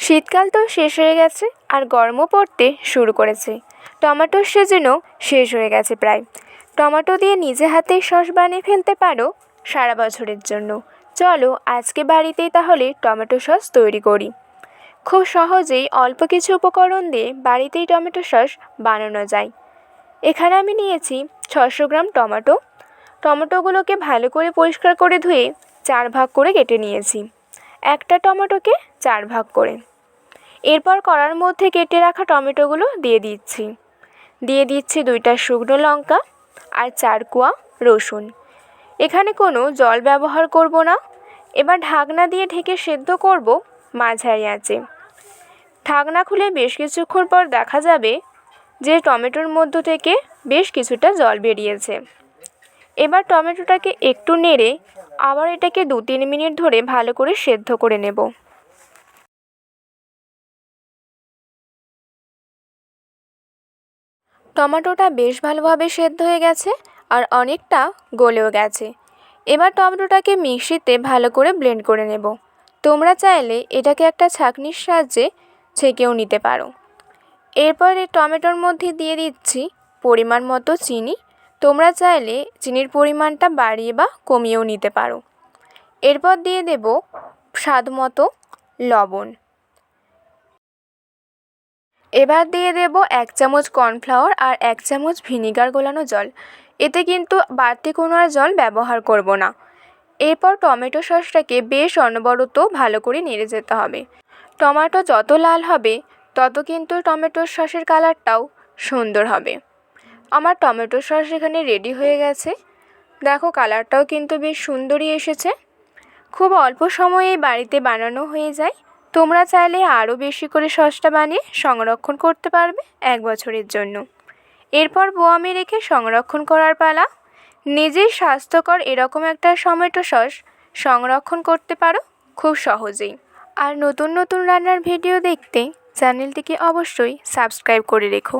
শীতকাল তো শেষ হয়ে গেছে আর গরমও পড়তে শুরু করেছে। টমেটোর সিজনও শেষ হয়ে গেছে প্রায়। টমেটো দিয়ে নিজে হাতেই সস বানিয়ে ফেলতে পারো সারা বছরের জন্য। চলো আজকে বাড়িতেই তাহলে টমেটো সস তৈরি করি। খুব সহজেই অল্প কিছু উপকরণ দিয়ে বাড়িতেই টমেটো সস বানানো যায়। এখানে আমি নিয়েছি ছশো গ্রাম টমেটো। টমেটোগুলোকে ভালো করে পরিষ্কার করে ধুয়ে চার ভাগ করে কেটে নিয়েছি। একটা টমেটোকে চার ভাগ করে। এরপর কড়ার মধ্যে কেটে রাখা টমেটোগুলো দিয়ে দিচ্ছি। দিয়ে দিচ্ছি দুইটা শুকনো লঙ্কা আর চার কোয়া রসুন। এখানে কোনো জল ব্যবহার করব না। এবার ঢাকনা দিয়ে ঢেকে সেদ্ধ করব মাঝারি আঁচে। ঢাকনা খুলে বেশ কিছুক্ষণ পর দেখা যাবে যে টমেটোর মধ্য থেকে বেশ কিছুটা জল বেরিয়েছে। এবার টমেটোটাকে একটু নেড়ে আবার এটাকে দু তিন মিনিট ধরে ভালো করে সেদ্ধ করে নেব। টমেটোটা বেশ ভালোভাবে সেদ্ধ হয়ে গেছে আর অনেকটা গলেও গেছে। এবার টমেটোটাকে মিক্সিতে ভালো করে ব্লেন্ড করে নেব। তোমরা চাইলে এটাকে একটা ছাঁকনির সাহায্যে ছেঁকেও নিতে পারো। এরপর টমেটোর মধ্যে দিয়ে দিচ্ছি পরিমাণ মতো চিনি। তোমরা চাইলে চিনির পরিমাণটা বাড়িয়ে বা কমিয়েও নিতে পারো। এরপর দিয়ে দেব স্বাদ মতো লবণ। এবার দিয়ে দেব এক চামচ কর্নফ্লাওয়ার আর এক চামচ ভিনিগার গোলানো জল। এতে কিন্তু বাড়তি কোনো আর জল ব্যবহার করব না। এরপর টমেটো সসটাকে বেশ অনবরত ভালো করে নেড়ে যেতে হবে। টমেটো যত লাল হবে, তত কিন্তু টমেটোর সসের কালারটাও সুন্দর হবে। আমার টমেটো সস এখানে রেডি হয়ে গেছে। দেখো কালারটাও কিন্তু বেশ সুন্দরই এসেছে। খুব অল্প সময়েই বাড়িতে বানানো হয়ে যায়। তোমরা চাইলে আরও বেশি করে সসটা বানিয়ে সংরক্ষণ করতে পারবে এক বছরের জন্য। এরপর বোয়ামে রেখে সংরক্ষণ করার পালা। নিজের স্বাস্থ্যকর এরকম একটা টমেটো সস সংরক্ষণ করতে পারো খুব সহজেই। আর নতুন নতুন রান্নার ভিডিও দেখতে চ্যানেলটিকে অবশ্যই সাবস্ক্রাইব করে রেখো।